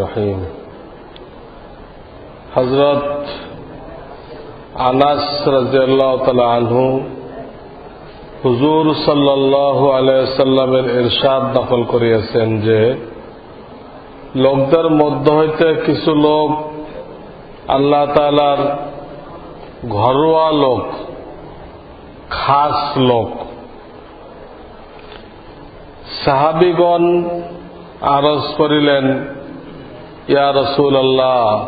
রহিম। হজরত আনাস রাজিয়াল্লাহ তালা আনহু হুজুর সাল্লাহ আলাইসাল্লামের এরশাদ দখল করিয়াছেন যে, লোকদের মধ্য হইতে কিছু লোক আল্লাহ তালার ঘরোয়া লোক, খাস লোক। সাহাবিগণ আরজ করিলেন ইয়া রসুল আল্লাহ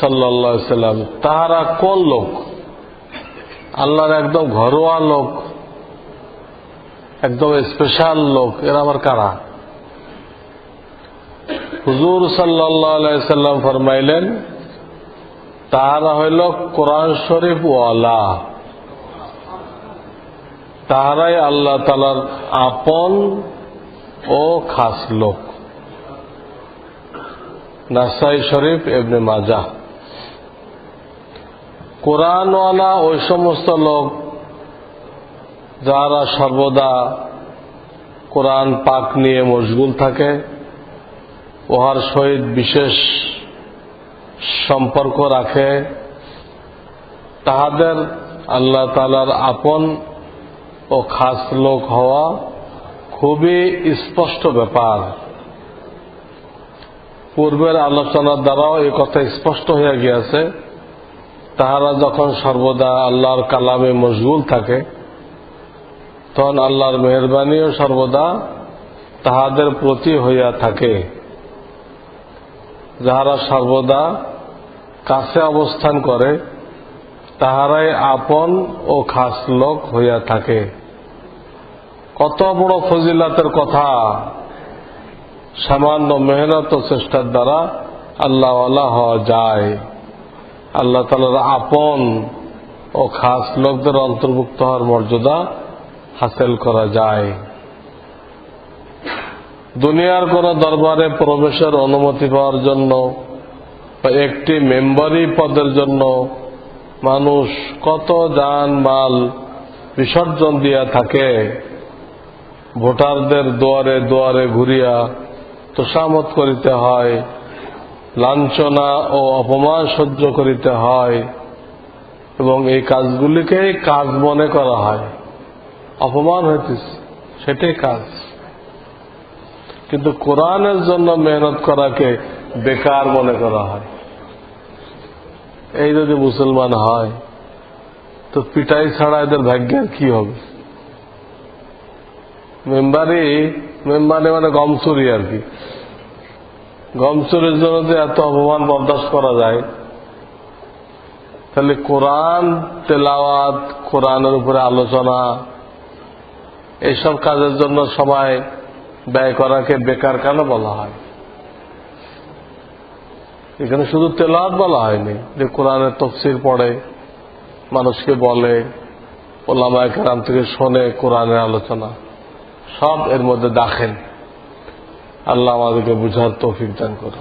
সাল্লা সাল্লাম, তাহারা কোন লোক? আল্লাহর একদম ঘরোয়া লোক, একদম স্পেশাল লোক, এরা আমার কারা? হুজুর সাল্লাহ সাল্লাম ফরমাইলেন, তাহারা হইল কোরআন শরীফ ওয়ালা। তাহারাই আল্লাহ তালার আপন ও খাস লোক। নাসাই শরীফ এমনি মাজা। কোরআনওয়ালা ওই সমস্ত লোক যারা সর্বদা কোরআন পাক নিয়ে মশগুল থাকে, উহার সহিত বিশেষ সম্পর্ক রাখে, তাহাদের আল্লাহ তালার আপন ও খাস লোক হওয়া খুবই স্পষ্ট ব্যাপার। পূর্বের আলোচনার দ্বারাও এই কথা স্পষ্ট হয়ে গিয়েছে। তাহারা যখন সর্বদা আল্লাহর কালামে মশগুল থাকে, তখন আল্লাহর মেহরবানিও সর্বদা তাহাদের প্রতি হইয়া থাকে। যাহারা সর্বদা কাছে অবস্থান করে, তাহারাই আপন ও খাস লোক হইয়া থাকে। কত বড় ফজিলাতের কথা! সামান্য মেহনত চেষ্টার দ্বারা আল্লাহ হওয়া যায়। আল্লাহ তালার আপন ও খাস লোকদের অন্তর্ভুক্ত হওয়ার মর্যাদা হাসিল করা যায়। দুনিয়ার কোন দরবারে প্রবেশের অনুমতি পাওয়ার জন্য বা একটি মেম্বারি পদের জন্য মানুষ কত যান মাল বিসর্জন দিয়া থাকে। ভোটারদের দুয়ারে দুয়ারে ঘুরিয়া তোষামত করিতে হয়, লাঞ্ছনা ও অপমান সহ্য করিতে হয় এবং এই কাজগুলিকেই কাজ মনে করা হয়। অপমান হইতেছে, সেটাই কাজ। কিন্তু কোরআনের জন্য মেহনত করাকে বেকার মনে করা হয়। এই যদি মুসলমান হয়, তো পিটাই ছাড়া এদের ভাগ্যের কি হবে? মেম্বারি মেম্বারি মানে গম চুরি আর কি। গম চুরির জন্য যে এত অপমান বরদাস্ত করা যায়। তাহলে কোরআন তেলাওয়াত, কোরআনের উপরে আলোচনা এইসব কাজের জন্য সময় ব্যয় করাকে বেকার কেন বলা হয়? এখানে শুধু তেলাওয়াত বলা হয়নি, যে কোরআনের তফসির পড়ে, মানুষকে বলে, ওলামায় কেরাম থেকে শোনে কোরআনের আলোচনা। সব এর মধ্যে দাখেন আল্লাহ আমাদেরকে বুঝার তৌফিক দান করে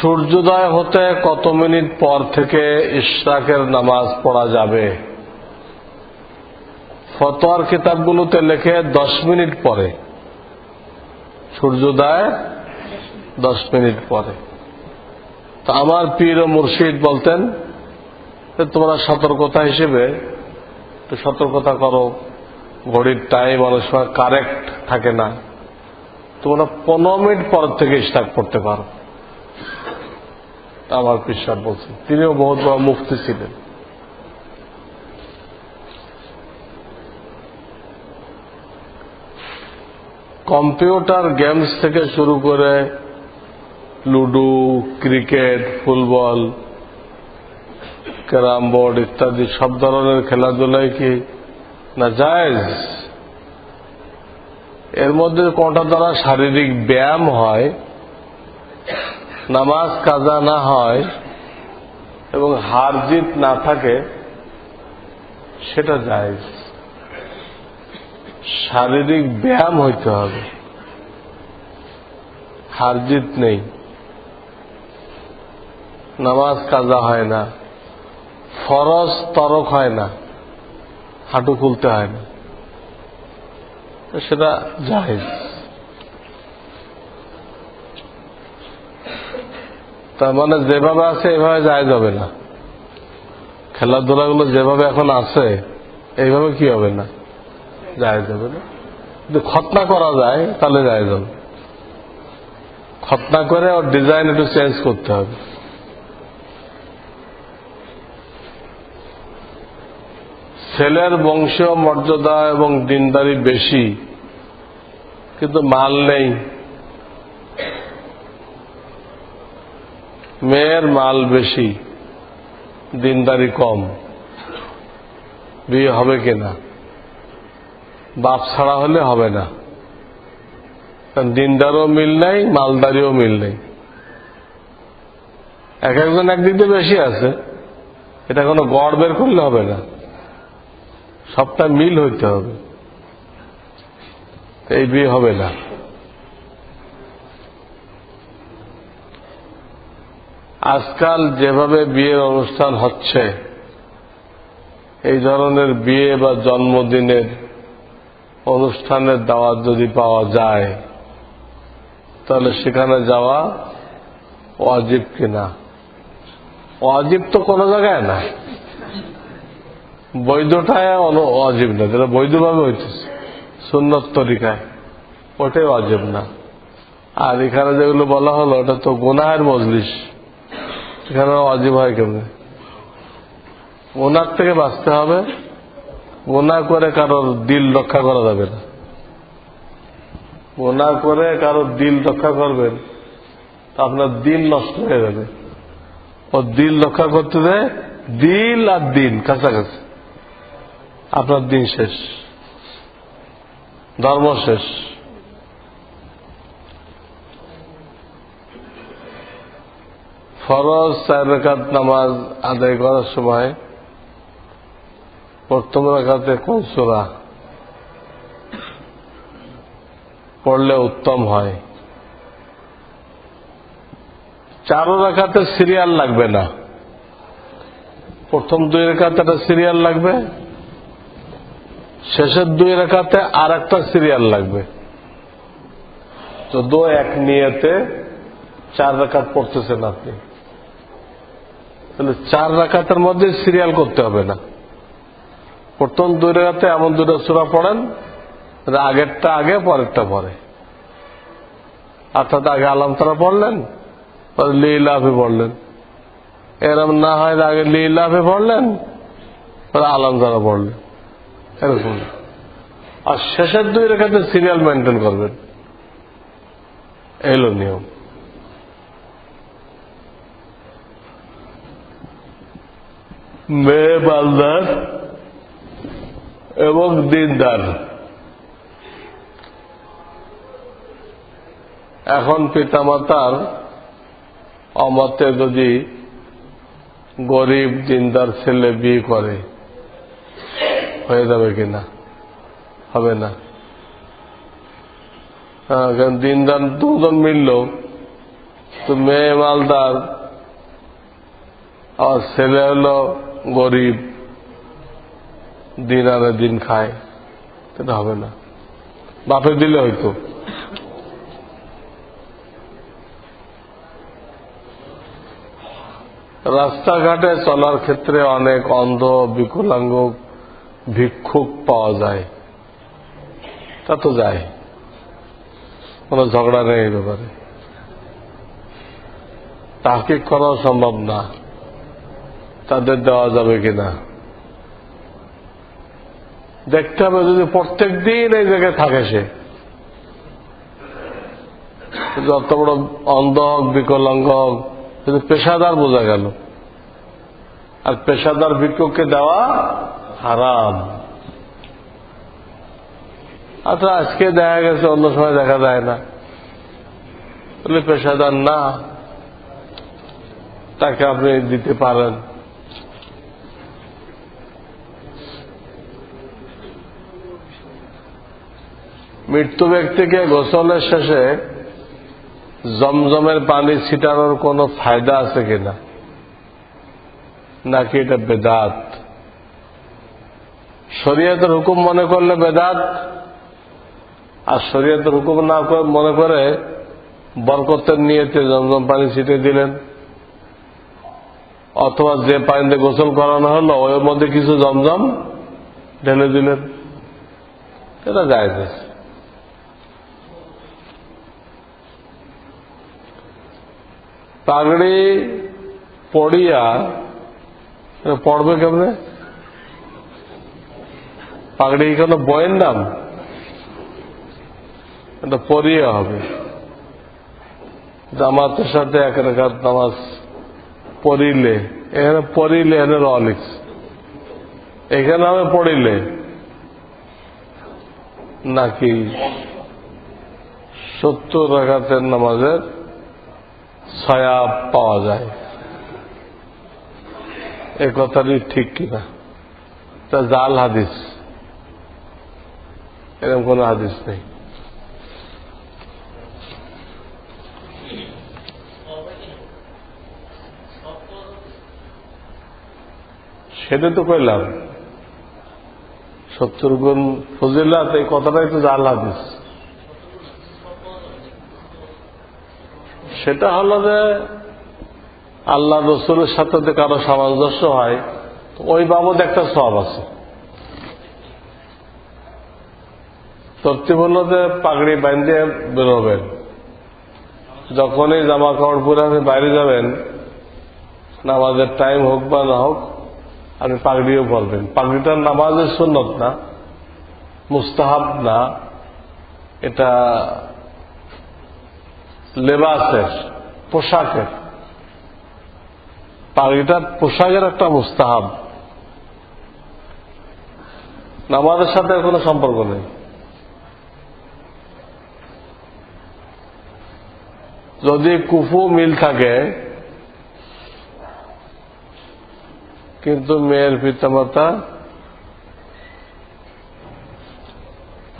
সূর্যোদয় হতে কত মিনিট পর থেকে ইশরাকের নামাজ পড়া যাবে? ফতোয়ার কিতাবগুলোতে লেখে দশ মিনিট পরে। সূর্যোদয় দশ মিনিট পরে। তো আমার পীর ও মুর্শিদ বলতেন তোমরা সতর্কতা হিসেবে সতর্কতা করো। ঘড়ির টাইম অনেক সময় কারেক্ট থাকে না। তোমরা পনেরো মিনিট পর থেকে স্টার্ট করতে পারো। আমার পিসাব বলছেন। তিনিও বহুত বড় মুক্তি ছিলেন। কম্পিউটার গেমস থেকে শুরু করে ludo, cricket, football, carrom board ইত্যাদি, সব ধরনের খেলাধুলায় কি না জায়েজ? এর মধ্যে কোনটা দ্বারা শারীরিক ব্যায়াম হয়, নামাজ, কাজা না হয়, এবং হার জিত না থাকে, সেটা জায়েজ। শারীরিক ব্যায়াম হইতে হবে। হার জিত নেই। নামাজ কাজা হয় না, ফরজ তরক হয় না, হাঁটু খুলতে হয় না। সেটা জাহেজ তার মানে যেভাবে আছে, এভাবে যায় যাবে না। খেলাধুলাগুলো যেভাবে এখন আছে, এইভাবে কি হবে না? যায় যাবে না। যদি খতনা করা যায়, তাহলে যায় যাবে খতনা করে ওর ডিজাইন একটু চেঞ্জ করতে হবে। ছেলের বংশীয় মর্যাদা এবং দিনদারি বেশি, কিন্তু মাল নেই। মেয়ের মাল বেশি, দিনদারি কম। বিয়ে হবে কিনা? বাপ ছাড়া হলে হবে না। কারণ দিনদারও মিল নেই, মালদারিও মিল নেই। এক একজন একদিক বেশি আছে, এটা কোনো গড় বের করলে হবে না। সবটা মিল হইতে হবে। এই বিয়ে হবে না। আজকাল যেভাবে বিয়ের অনুষ্ঠান হচ্ছে, এই ধরনের বিয়ে বা জন্মদিনের অনুষ্ঠানের দাওয়াত যদি পাওয়া যায়, তাহলে সেখানে যাওয়া অজীব কিনা? অজীব তো কোনো জায়গায় না বৈধটায় অজীব না, যেটা বৈধভাবে হইতেছে। সুন্নত তরিকায়। ওটাই অজীব না। আর এখানে যেগুলো বলা হলো, ওটা তো গুনাহের মজলিস। এখানে অজীব হয় কেমনে? ওনার থেকে বাঁচতে হবে। গোনা করে কারোর দিল রক্ষা করা যাবে না। গোনা করে কারোর দিল রক্ষা করবেন, তা আপনার দিল নষ্ট হয়ে যাবে। ও দিল রক্ষা করতে দেয় দিল আর দিন, কাছাকাছি। আপনার দিন শেষ। ধর্ম শেষ। ফরজ রেখাত নামাজ আদায় করার সময় প্রথম রেখাতে কোন সোরা পড়লে উত্তম হয়? চারো রেখাতে সিরিয়াল লাগবে না। প্রথম দুই রেখাতে একটা সিরিয়াল লাগবে। শেষের দুই রেখাতে আর একটা সিরিয়াল লাগবে। তো দু এক নিয়েতে চার রেখাত পড়তেছেন আপনি। তাহলে চার রাকাতের মধ্যে সিরিয়াল করতে হবে না। প্রথম দুই রেখাতে এমন দুটো সুরা পড়েন আগেরটা আগে, পরেরটা পরে। অর্থাৎ আগে আলাম তারা পড়লেন, পরে লিলাফে পড়লেন। এরম না হয় আগে লিলাফে পড়লেন, পরে আলাম তারা পড়লেন। এরকম আর শেষের দুই রেখাতে সিরিয়াল মেনটেন করবেন। এলো নিয়ম। মেয়ে বালদার এবং দিনদার। এখন পিতামাতার অমতে যদি গরিব, দিনদার ছেলে বিয়ে করে হয়ে যাবে কিনা হবে না। হ্যাঁ, কারণ দিনদার দুজন মিলল তো মেয়ে মালদার আর ছেলে হলো গরিব দিন আনে দিন খায় সেটা হবে না। বাপে দিলে হয়তো। রাস্তাঘাটে চলার ক্ষেত্রে অনেক অন্ধ বিকলাঙ্গ ভিক্ষুক পাওয়া যায়, তা তো যায়। কোনো ঝগড়া নেই এই ব্যাপারে। তাহকিক করাও সম্ভব না। তাদের দেওয়া যাবে কিনা? দেখতে হবে যদি প্রত্যেক দিন এই জায়গায় থাকে সে। যত বড় অন্ধ হোক, বিকলাঙ্গ হোক পেশাদার বোঝা গেল। আর পেশাদার ভিক্ষুককে দেওয়া হারাম। আচ্ছা আজকে দেখা গেছে, অন্য সময় দেখা যায় না। তাহলে পেশাদার না, তাকে আপনি দিতে পারেন। মৃত্যু ব্যক্তিকে গোসলের শেষে জমজমের পানি ছিটানোর কোনো ফায়দা আছে কিনা? নাকি এটা বেদাত? শরীয়তের হুকুম মনে করলে বেদাত, আর শরীয়তের হুকুম না মনে করে বরকতের নিয়েতে জমজম পানি ছিটে দিলেন। অথবা যে পানিতে গোসল করানো হলো ওর মধ্যে কিছু জমজম ঢেলে দিলেন। এটা যায় পাগড়ি পড়িয়া পড়বে কেমনে? পাগড়ি কোনো বয়ের নাম এটা পড়িয়ে হবে। জামাতের সাথে এক রেখাত নামাজ পড়িলে, এখানে পড়িলে এখানে র লিখছে। এখানে আমি পড়িলে। নাকি সত্তর রাখাতের নামাজের ছায়া পাওয়া যায়? এ কথাটি ঠিক কিনা? তা জাল হাদিস। এরকম কোন হাদিস নেই। সেটা তো কইলাম। সত্তর গুণ ফজিলাত, এই কথাটাই তো জাল হাদিস। সেটা হলো যে আল্লাহ রসুলের সাথে কারও সামঞ্জস্য হয় ওই বাবদ একটা সব আছে। তর্তিব হলো যে পাগড়ি বাঁধিয়ে বেরোবেন। যখনই জামা কাপড় পরে আপনি বাইরে যাবেন, নামাজের টাইম হোক বা না হোক, আপনি পাগড়িও পরবেন। পাগড়িটার নামাজের সুন্নত না, মুস্তাহাব না, এটা লেবাসের, পোশাকের। পাগড়িটা পোশাকের একটা মুস্তাহাব। নামাজের সাথে কোনো সম্পর্ক নেই। যদি কুফু মিল থাকে, কিন্তু মেয়ের পিতামাতা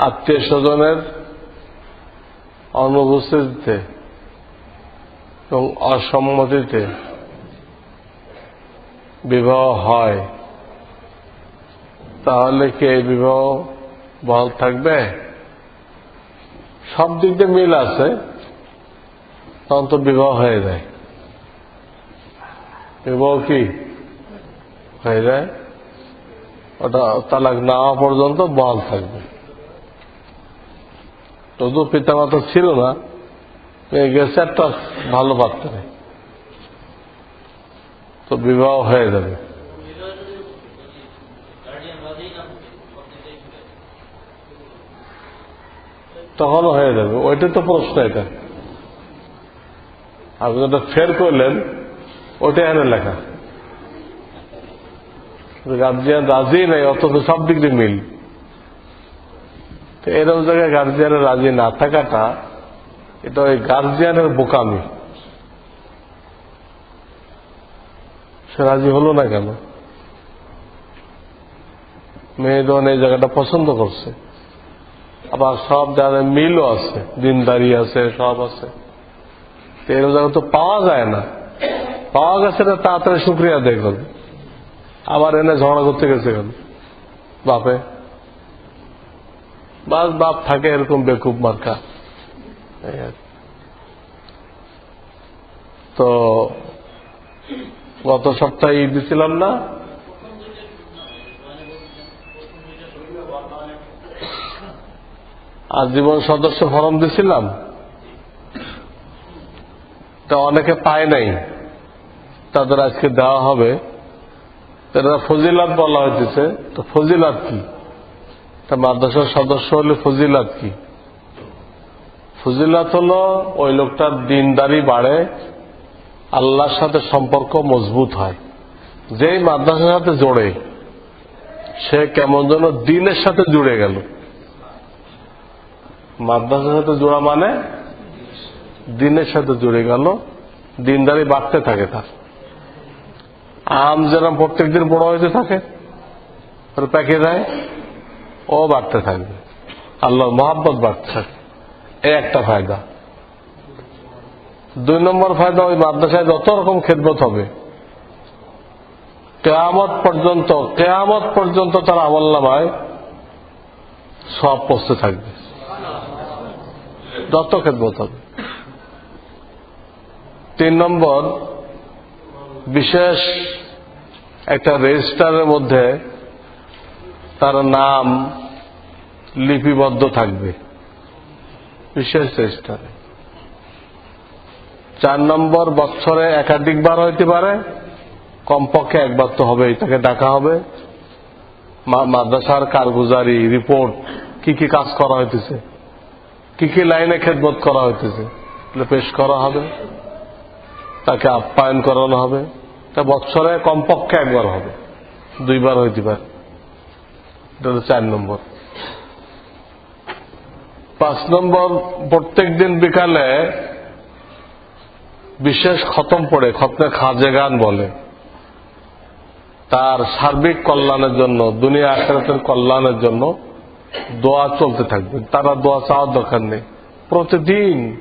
আত্মীয় স্বজনের অনুপস্থিতিতে এবং অসম্মতিতে বিবাহ হয়, তাহলে কি এই বিবাহ বহাল থাকবে? সব দিক দিয়ে মিল আছে। তখন তো বিবাহ হয়ে যায়। বিবাহ কি? হয়ে যায়। ওটা তালাক নেওয়া পর্যন্ত বহাল থাকবে। তবু পিতামাতা ছিল না গেছে একটা ভালো পাত্র তো বিবাহ হয়ে যাবে। তখনও হয়ে যাবে। ওইটা তো প্রশ্ন এটা। আপনি যেটা ফের করলেন, ওটাই এনে লেখা। গার্জিয়ান রাজি নেই, অথচ সব দিক দিয়ে মিল। তো এরকম জায়গায় গার্জিয়ানের রাজি না থাকাটা, এটা ওই গার্জিয়ানের বোকামি। সে রাজি হলো না কেন? মেয়েজন এই জায়গাটা পছন্দ করছে, আবার সব জায়গায় মিলও আছে, দিনদারি আছে, সব আছে। এরকম তো পাওয়া যায় না। পাওয়া গেছে না, তাড়াতাড়ি শুক্রিয়া দেখুন আবার এনে ঝগড়া করতে গেছে কেন? বাপে। বাস বাপ থাকে এরকম বেকুব মার্কা। তো গত সপ্তাহে ঈদ দিছিলাম না। আজীবন সদস্য ফরম দিছিলাম। তা অনেকে পায় নাই। তাদের আজকে দেওয়া হবে। তারা ফজিলাত বলা হইতেছে। তো ফজিলাত কি? তা মাদ্রাসার সদস্য হলে ফজিলাত কি? ফজিলাত হলো ওই লোকটার দিনদারি বাড়ে, আল্লাহর সাথে সম্পর্ক মজবুত হয়। যেই মাদ্রাসার সাথে জোড়ে, সে কেমন যেন দিনের সাথে জুড়ে গেল। মাদ্রাসার সাথে জোড়া মানে দিনের সাথে জুড়ে গেল, দিনদারি বাড়তে থাকে তার। আম যেরকম প্রত্যেকদিন বড় হইতে থাকে প্যাকে যায়, ও বাড়তে থাকবে। আল্লাহর মহাব্বত বাড়তে থাকে। এই একটা ফায়দা। দুই নম্বর ফায়দা, ওই মাদ্রাসায় যত রকম খেদমত হবে, কেয়ামত পর্যন্ত কেয়ামত পর্যন্ত তার আমল নামায় সব পৌঁছতে থাকবে। যত খেদমত হবে। তিন নম্বর, বিশেষ একটা রেজিস্টারের মধ্যে তার নাম লিপিবদ্ধ থাকবে। বিশেষ রেজিস্টারে। চার নম্বর বছরে একাধিকবার হইতে পারে, কমপক্ষে একবার তো হবেই, তাকে ডাকা হবে। মাদ্রাসার কারগুজারি, রিপোর্ট, কি কি কাজ করা হইতেছে, কি কি লাইনে খেদমত করা হইতেছে পেশ করা হবে। তাকে আপ্যায়ন করানো হবে। তা বৎসরে কমপক্ষে একবার হবে। দুইবার হইতে পারে। এটা হলো চার নম্বর। পাঁচ নম্বর, প্রত্যেক দিন বিকালে বিশেষ খতম পড়ে খতমে খাজে গান বলে। তার সার্বিক কল্যাণের জন্য, দুনিয়া আখেরাতের কল্যাণের জন্য দোয়া চলতে থাকবে। তারা দোয়া চাওয়ার দরকার নেই। প্রতিদিন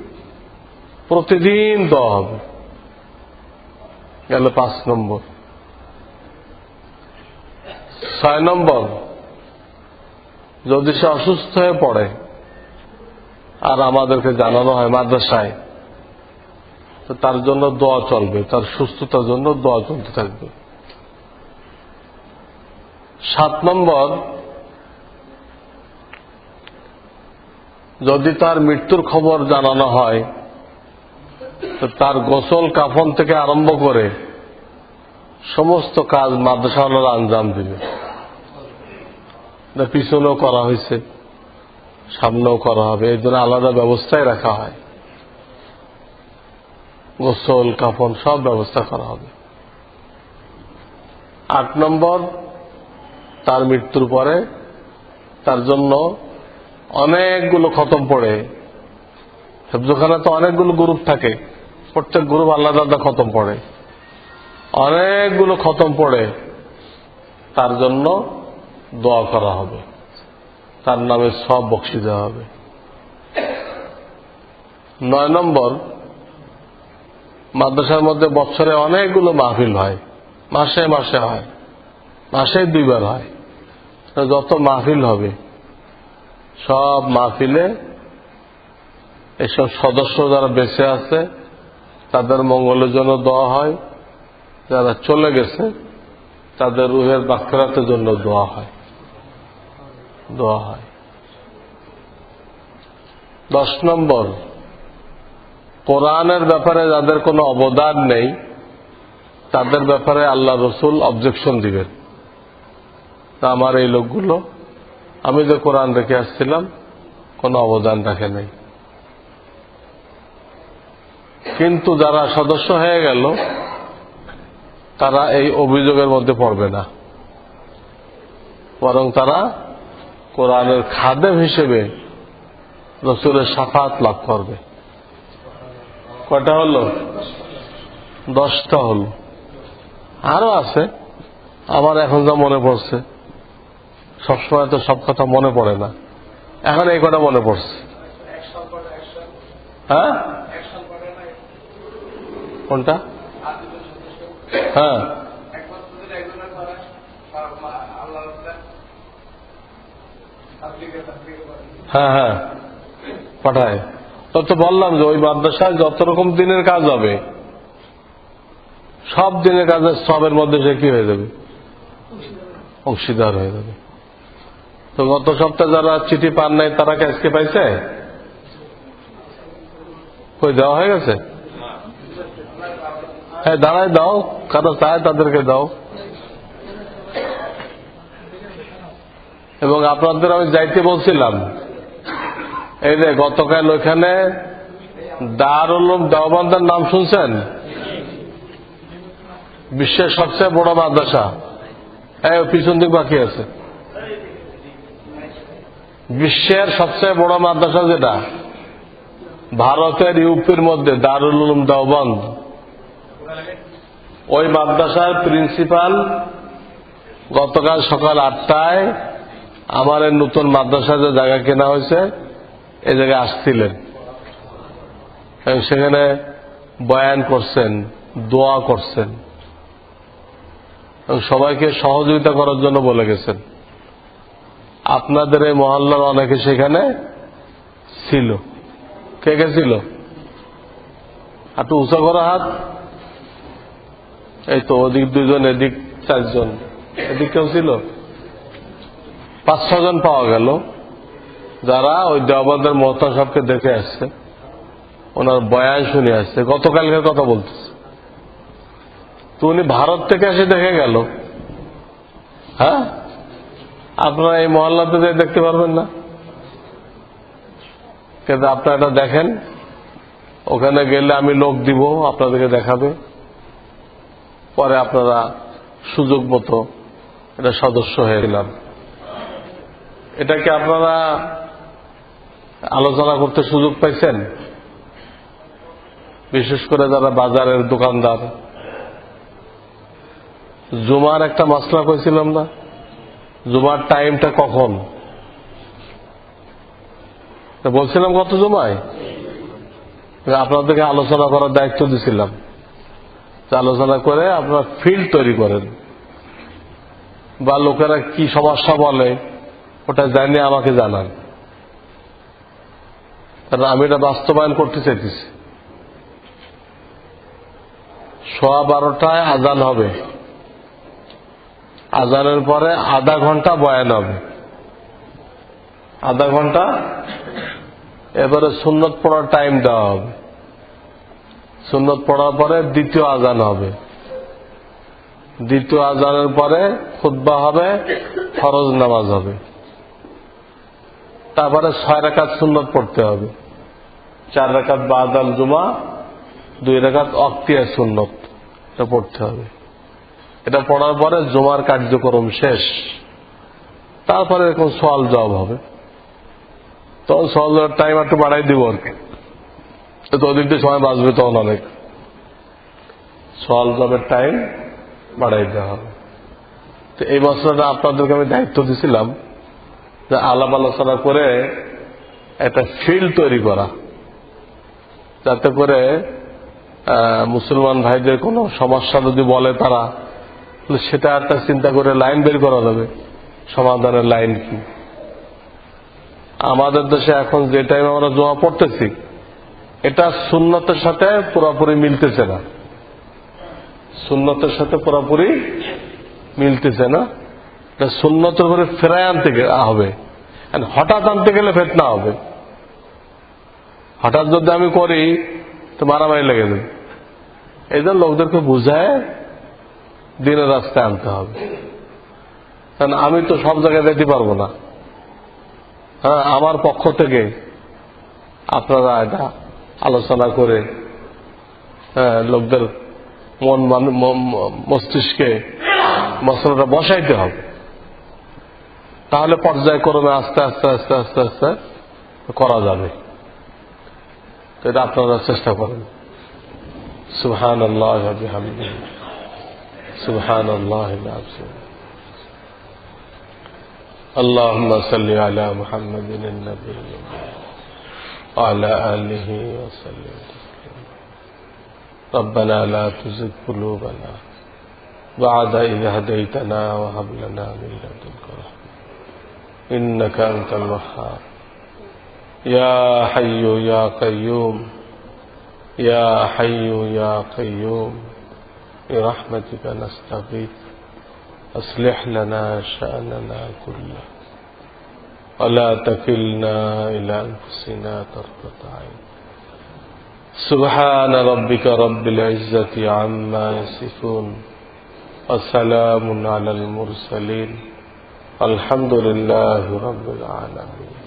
প্রতিদিন দোয়া হবে। গেল পাঁচ নম্বর। ছয় নম্বর, যদি সে অসুস্থ হয়ে পড়ে, আর আমাদেরকে জানানো হয় মাদ্রাসায়, তো তার জন্য দোয়া চলবে, তার সুস্থতার জন্য দোয়া চলতে থাকবে। সাত নম্বর, যদি তার মৃত্যুর খবর জানানো হয় তার গোসল কাফন থেকে আরম্ভ করে সমস্ত কাজ মাদ্রাসাওয়ালারা আঞ্জাম দিবে। পিছনেও করা হয়েছে, সামনেও করা হবে। এই জন্য আলাদা ব্যবস্থায় রাখা হয়। গোসল, কাফন সব ব্যবস্থা করা হবে। আট নম্বর, তার মৃত্যুর পরে তার জন্য অনেকগুলো খতম পড়ে। সবজখানে তো অনেকগুলো গ্রুপ থাকে। প্রত্যেক গ্রুপ আলাদা আলাদা খতম পড়ে। অনেকগুলো খতম পড়ে, তার জন্য দোয়া করা হবে। তার নামে সব বক্সি দেওয়া হবে। নয় নম্বর, মাদ্রাসার মধ্যে বছরে অনেকগুলো মাহফিল হয়। মাসে মাসে হয়, মাসে দুইবার হয়। যত মাহফিল হবে, সব মাহফিলে এসব সদস্য যারা বেঁচে আছে তাদের মঙ্গলের জন্য দোয়া হয়। যারা চলে গেছে, তাদের রুহের বাক্যরাতের জন্য দোয়া হয়। দোয়া হয়। দশ নম্বর, কোরআনের ব্যাপারে যাদের কোনো অবদান নেই, তাদের ব্যাপারে আল্লাহ রসুল অবজেকশন দিবেন। তা আমার এই লোকগুলো, আমি যে কোরআন রেখে আসছিলাম, কোনো অবদান রাখে নাই। কিন্তু যারা সদস্য হয়ে গেল, তারা এই অভিযোগের মধ্যে পড়বে না। বরং তারা কোরআনের খাদেম হিসেবে রসুলের সাফাত লাভ করবে। কটা হলো? দশটা হল। আরও আছে। আমার এখন যা মনে পড়ছে, সবসময় তো সব কথা মনে পড়ে না। এখন এই কটা মনে পড়ছে? হ্যাঁ? কোনটা? হ্যাঁ। হ্যাঁ হ্যাঁ। পাঠায়। তো তো বললাম যে ওই মাদ্রাসায় যত রকম দিনের কাজ হবে, সব দিনের কাজের সবের মধ্যে সে কি হয়ে যাবে? অংশীদার হয়ে যাবে। তো গত সপ্তাহে যারা চিঠি পান নাই, তারা কি আজকে পাইছে? কই, দেওয়া হয়ে গেছে? হ্যাঁ দাঁড়ায় দাও কারও চায় তাদেরকে দাও। এবং আপনাদের আমি যাইতে বলছিলাম। এই যে গতকাল ওইখানে দারুল দেওবন্দের নাম শুনছেন? বিশ্বের সবচেয়ে বড় মাদ্রাসা। হ্যাঁ পিছন দিক বাকি আছে। বিশ্বের সবচেয়ে বড় মাদ্রাসা যেটা? ভারতের ইউপির মধ্যে দারুল উলুম দেওবন্দ। ওই মাদ্রাসার প্রিন্সিপাল গতকাল সকাল আটটায় আমার নতুন মাদ্রাসায় যে জায়গা কেনা হয়েছে এই জায়গায় আসছিলেন। সেখানে বয়ান করছেন, দোয়া করছেন। সবাইকে সহযোগিতা করার জন্য বলে গেছেন। আপনাদের এই মহল্লার অনেকে সেখানে ছিল। কে কে ছিল? একটু উঁচা করা হাত। এই তো ওদিক দুজন এদিক চারজন। এদিক কেউ ছিল? পাঁচ ছজন পাওয়া গেল। যারা ওই দেওবন্দের মহতা সাহেবকে দেখে আসছে। ওনার বয়ান শুনে আসছে। গতকালকে কথা বলতেছে। তো উনি ভারত থেকে এসে দেখে গেল। হ্যাঁ? আপনারা এই মহল্লাতে যেয়ে দেখতে পারবেন না। কিন্তু আপনারা এটা দেখেন। ওখানে গেলে আমি লোক দিব, আপনাদেরকে দেখাবে। পরে আপনারা সুযোগ মতো এটা সদস্য হয়ে গেলাম। এটাকে আপনারা আলোচনা করতে সুযোগ পাইছেন? বিশেষ করে যারা বাজারের দোকানদার। জুমার একটা মশলা কইছিলাম না? জুমার টাইমটা কখন? বলছিলাম কত জুমায়? আপনাদেরকে আলোচনা করার দায়িত্ব দিছিলাম। আলোচনা করে আপনার ফিল্ড তৈরি করেন। বা লোকেরা কি সমস্যা বলে, ওটা জানিয়ে আমাকে জানান। কারণ আমি এটা বাস্তবায়ন করতে চাইতেছি। সোয়া বারোটায় আজান হবে। আজানের পরে আধা ঘণ্টা বয়ান হবে। আধা ঘণ্টা এবারে সুন্নত পড়ার টাইম দেওয়া হবে। সুন্নত পড়ার পরে দ্বিতীয় আজান হবে। দ্বিতীয় আজানের পরে খুদ্া হবে, ফরজ নামাজ হবে। তারপরে ছয় রেখাত সুন্নত পড়তে হবে। চার রেখাত বাদাল জুমা, দুই রেখাত অক্তিয়া সুন্নত এটা পড়তে হবে। এটা পড়ার পরে জুমার কার্যক্রম শেষ। তারপরে এরকম সওয়াল জবাব হবে। সওয়াল জবাব টাইম একটু বাড়াই দিব আর কি। তো ওদিক দিয়ে সময় বাঁচবে তখন অনেক। সওয়াল জবের টাইম বাড়াই দেওয়া হবে। তো এই মশলাটা আপনাদেরকে আমি দায়িত্ব দিছিলাম যে আলাপ আলোচনা করে একটা ফিল্ড তৈরি করা। যাতে করে মুসলমান ভাইদের কোনো সমস্যা যদি বলে তারা সেটা একটা চিন্তা করে লাইন বের করা যাবে, সমাধানের লাইন কি। আমাদের দেশে এখন যে টাইম আমরা জমা পড়তেছি এটা সুন্নতের সাথে পুরোপুরি মিলতেছে না। সুন্নতের সাথে পুরোপুরি মিলতেছে না। এটা সুন্নতের উপরে ফেরায় আনতে হবে। হঠাৎ আনতে গেলে ফেতনা হবে। হঠাৎ যদি আমি করি, তো মারামারি লেগে যাবে। এই জন্য লোকদেরকে বুঝায়, দিনের রাস্তায় আনতে হবে। কারণ আমি তো সব জায়গায় যেতে পারব না। হ্যাঁ আমার পক্ষ থেকে আপনারা এটা আলোচনা করে হ্যাঁ লোকদের মন মস্তিষ্কে মশলাটা বসাইতে হবে তাহলে পর্যায়ক্রমে আস্তে আস্তে আস্তে আস্তে আস্তে করা যাবে তো এটা আপনারা চেষ্টা করেন সুহান আল্লাহ سبحان الله العظيم اللهم صل على محمد النبي وعلى آله وسلم. ربنا لا تزغ قلوبنا بعد إذ هديتنا وهب لنا من لدنك رحمة. إنك أنت الوهاب. يا حي يا قيوم. يا حي يا قيوم. برحمتك نستغيث. أصلح لنا شأننا كله. ولا تكلنا إلى أنفسنا طرفة عين. سبحان ربك رب العزة عما يصفون وسلام على المرسلين. الحمد لله رب العالمين.